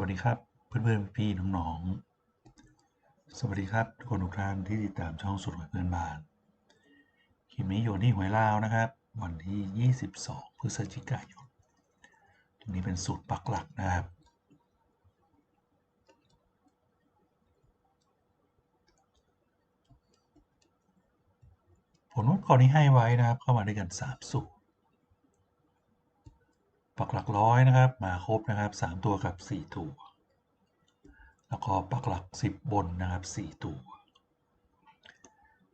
วัสดีครับเพื่อนๆพี่ๆน้องๆ สวัสดีครับทุกคนทุกท่านที่ติดตามช่องสุดหวยเพื่อนบ้านคลิปนี้อยู่ที่หวยลาวนะครับ วันที่ 22 พฤศจิกายนตรงนี้เป็นสูตรปักหลักนะครับ ผลวัดก่อนที่ให้ไว้นะครับ เข้ามาด้วยกัน 3 สูตร ปักหลักร้อยนะครับ มาครบนะครับ 3 ตัวกับ 4 ตัว แล้วก็ปักหลัก 10 บนนะครับ 4 ตัว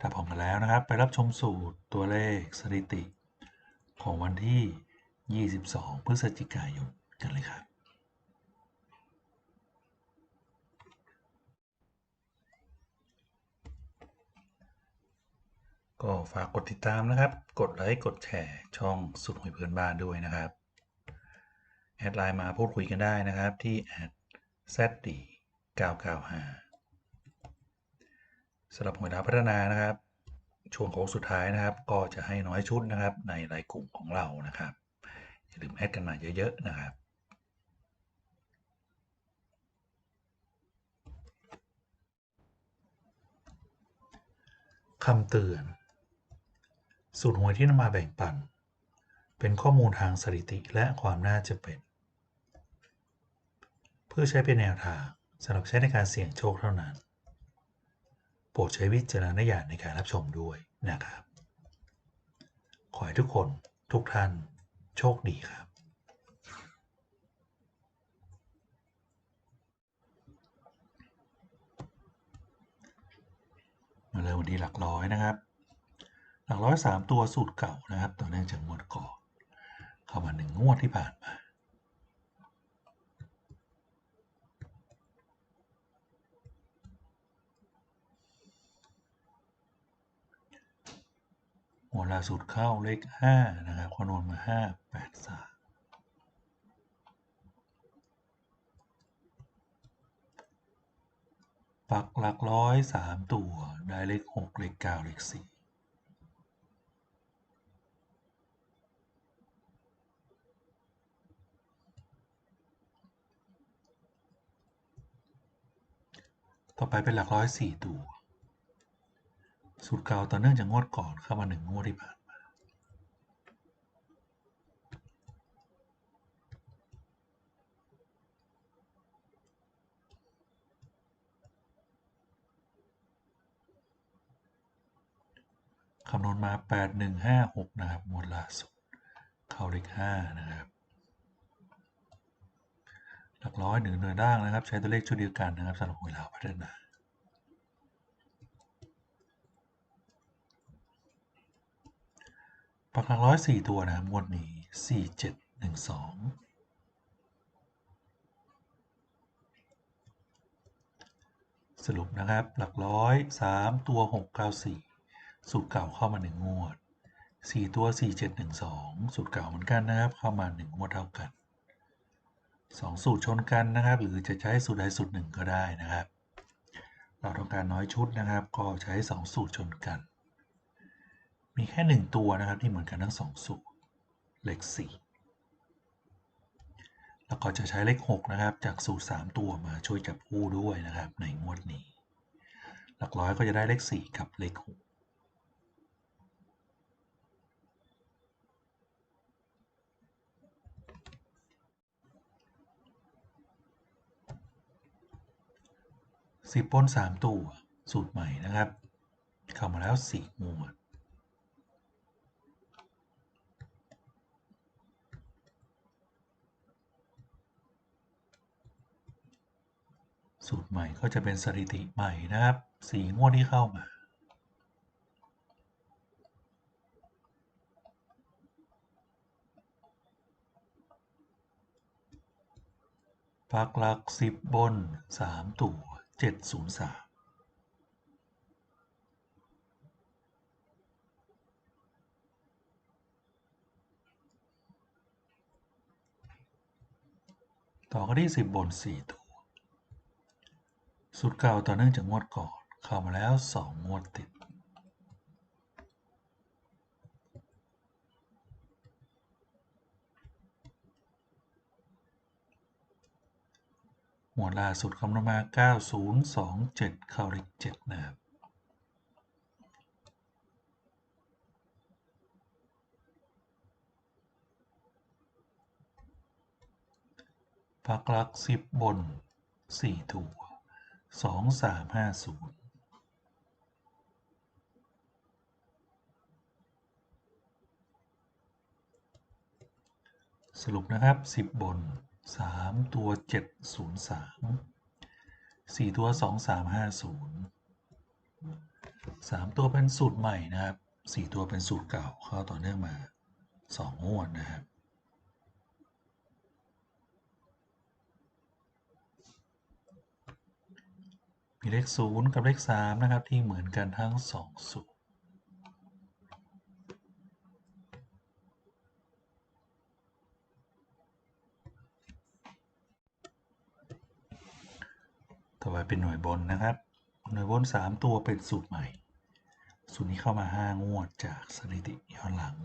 ถ้าพร้อมกันแล้วนะครับ ไปรับชมสูตรตัวเลขสถิติ ของวันที่ 22 พฤศจิกายนกันเลยครับก็ฝากกดติดตามนะครับ กดไลค์ กดแชร์ช่องสุดหวยเพื่อนบ้านด้วยนะครับ แอดไลน์มาพูดคุยกันได้นะครับที่แอด zd 995สำหรับหัวยดาพัฒนานะครับ ช่วงโค้งสุดท้ายนะครับ ก็จะให้น้อยชุดนะครับ ในรายกลุ่มของเรานะครับ อย่าลืมแอดกันมาเยอะ ๆ นะครับคำเตือน สูตรหวยที่นำมาแบ่งปัน เป็นข้อมูลทางสถิติและความน่าจะเป็น เพื่อใช้เป็นแนวทางสำหรับใช้ในการเสี่ยงโชคเท่านั้น โปรดใช้วิจารณญาณในการรับชมด้วยนะครับ ขอให้ทุกคนทุกท่านโชคดีครับ มาเริ่มวันที่หลักร้อยนะครับ หลักร้อยสามตัวสูตรเก่านะครับต่อเนื่องจากงวดก่อนเข้ามาหนึ่งงวดที่ผ่านมา หัวล่า สุดเข้าเลขห้านะครับคำนวณมาห้าแปดสามปักหลักร้อยสามตัวได้เลขหกเลขเก้าเลขสี่ต่อไปเป็นหลักร้อยสี่ตัว สูตรเก่าต่อเนื่องจากงวดก่อนเข้ามาหนึ่งงวดที่ผ่านมา คำนวณมา 8 1 5 6 นะครับหมวดล่าสุด เข้าเลข5นะครับ หลักร้อยหนึ่งหน่วยล่างนะครับ ใช้ตัวเลขชุดเดียวกันนะครับสำหรับหวยลาวพัฒนา ปักหลักร้อยสี่ตัวนะครับงวดนี้สี่เจ็ดหนึ่งสองสรุปนะครับหลักร้อยสามตัวหกเก้าสี่สูตรเก่าเข้ามาหนึ่งงวดสี่ตัวสี่เจ็ดหนึ่งสองสูตรเก่าเหมือนกันนะครับ เข้ามาหนึ่งงวดเท่ากันสองสูตรชนกันนะครับ หรือจะใช้สูตรใดสูตรหนึ่งก็ได้นะครับ เราต้องการน้อยชุดนะครับ ก็ใช้สองสูตรชนกัน มีแค่หนึ่งตัวนะครับที่เหมือนกันทั้งสองสูตรเลขสี่แล้วก็จะใช้เลขหกนะครับ จากสูตรสามตัวมาช่วยจับคู่ด้วยนะครับ ในงวดนี้ หลักร้อยก็จะได้เลขสี่กับเลขหกสิบปนสามตัว สูตรใหม่นะครับ เข้ามาแล้วสี่งวด สูตรใหม่ก็จะเป็นสถิติใหม่นะครับสี่งวดที่เข้ามาปักหลักสิบบนสามตัวเจ็ดศูนย์สามต่อกันที่สิบบนสี่ตัว สูตรเก่าต่อเนื่องจากงวดก่อน เข้ามาแล้วสองงวดติดสวดล่าสุดคำนวณมา 9027 เข้าเลข7นะครับพักลักสิบบนสี่ตัว สองสามห้าศูนย์สรุปนะครับสิบบนสามตัวเจ็ดศูนย์สามสี่ตัวสองสามห้าศูนย์สามตัวเป็นสูตรใหม่นะครับสี่ตัวเป็นสูตรเก่าเข้าต่อเนื่องมาสองงวดนะครับ เลขศูนย์กับเลขสามนะครับ ที่เหมือนกันทั้งสองสูตร ต่อไปเป็นหน่วยบนนะครับ หน่วยบน 3 ตัวเป็นสูตรใหม่ สูตรนี้เข้ามา 5 งวดจากสถิติย้อนหลัง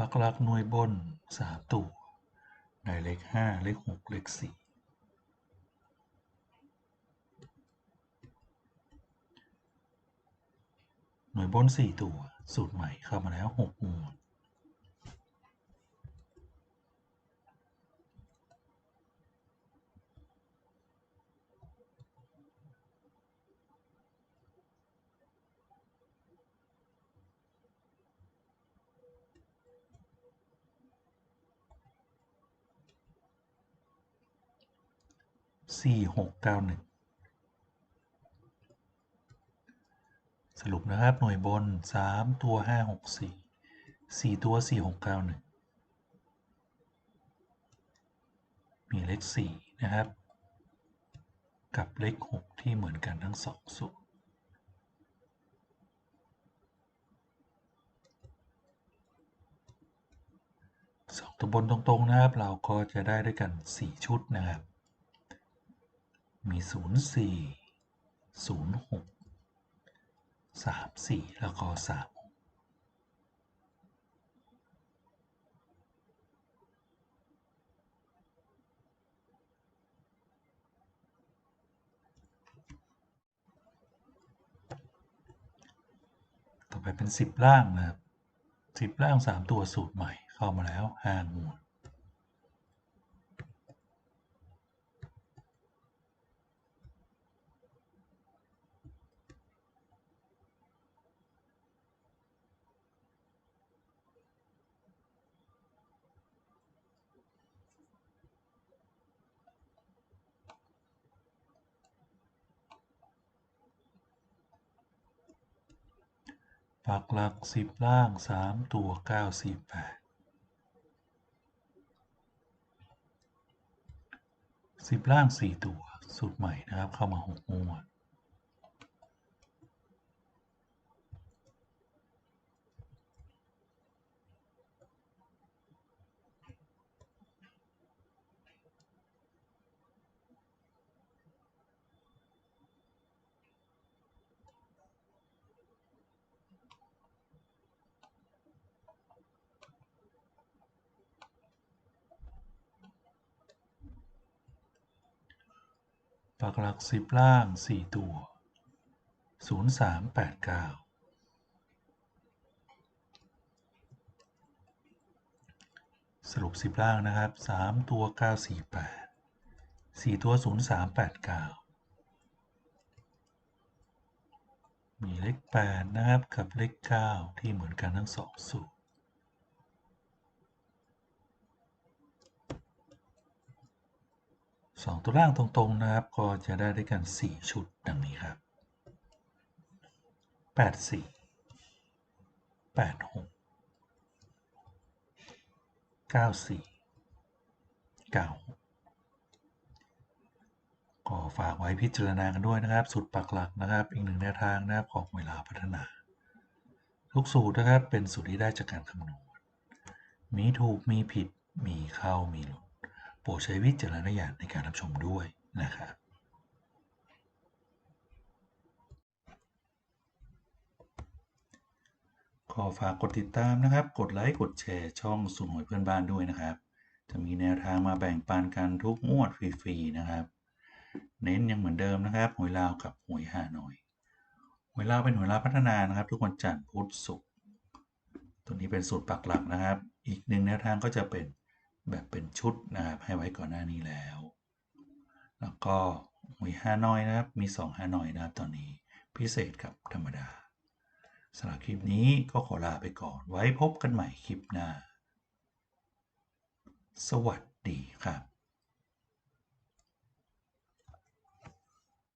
ปักหลักหน่วยบนสามตัวในเลขห้าเลขหกเลขสี่หน่วยบนสี่ตัว สูตรใหม่เข้ามาแล้ว6หมวด สี่หกเก้าหนึ่งสรุปนะครับ หน่วยบนสามตัวห้าหกสี่สี่ตัวสี่หกเก้าหนึ่งมีเลขสี่นะครับ กับเลขหกที่เหมือนกันทั้งสองสูตรสองตัวบนตรงๆนะครับ เราก็จะได้ด้วยกัน 4 ชุดนะครับ มี0 4 0 6 3 4แล้วก็3ต่อไปเป็น10ล่างนะครับ10ล่าง3ตัวสูตรใหม่เข้ามาแล้ว5หมว ปักหลักสิบล่างสามตัวเก้าสิบแปดสิบล่างสี่ตัวสุดใหม่นะครับ เข้ามาหกงวด ปักหลัก10ล่าง4ตัว0 3 8 9สรุป10ล่างนะครับ3ตัว9 4 8 4ตัว0 3 8 9มีเลข8นะครับกับเลข9ที่เหมือนกันทั้ง2สูตร สองตัวล่างตรงๆนะครับ ก็จะได้ด้วยกัน 4 ชุดดังนี้ครับ 8 4 8 6 9 4 9 6ก็ฝากไว้พิจารณากันด้วยนะครับ สุดปักหลักนะครับ อีกหนึ่งแนวทางนะครับของเวลาพัฒนา ทุกสูตรนะครับเป็นสูตรที่ได้จากการคำนวณมีถูกมีผิดมีเข้ามีหลุด ปรดใช้วิจารณญาณในการรับชมด้วยนะครับขอฝากกดติดตามนะครับ กดไลค์ กดแชร์ช่องสุ่มหวยเพื่อนบ้านด้วยนะครับ จะมีแนวทางมาแบ่งปันกันทุกงวดฟรีๆนะครับ เน้นยังเหมือนเดิมนะครับหวยลาวกับหวยฮานอยหวยลาวเป็นหวยลาวพัฒนานะครับ ทุกวันจันทร์พุธศุกร์ตัวนี้เป็นสูตรปักหลักนะครับ อีกหนึ่งแนวทางก็จะเป็น แบบเป็นชุดนะครับให้ไว้ก่อนหน้านี้แล้ว แล้วก็หวห้าน้อยนะครับ มี2ฮาน้อยนะครับตอนนี้พิเศษกับธรรมดาสำหรับคลิปนี้ก็ขอลาไปก่อน ไว้พบกันใหม่คลิปหน้า สวัสดีครับ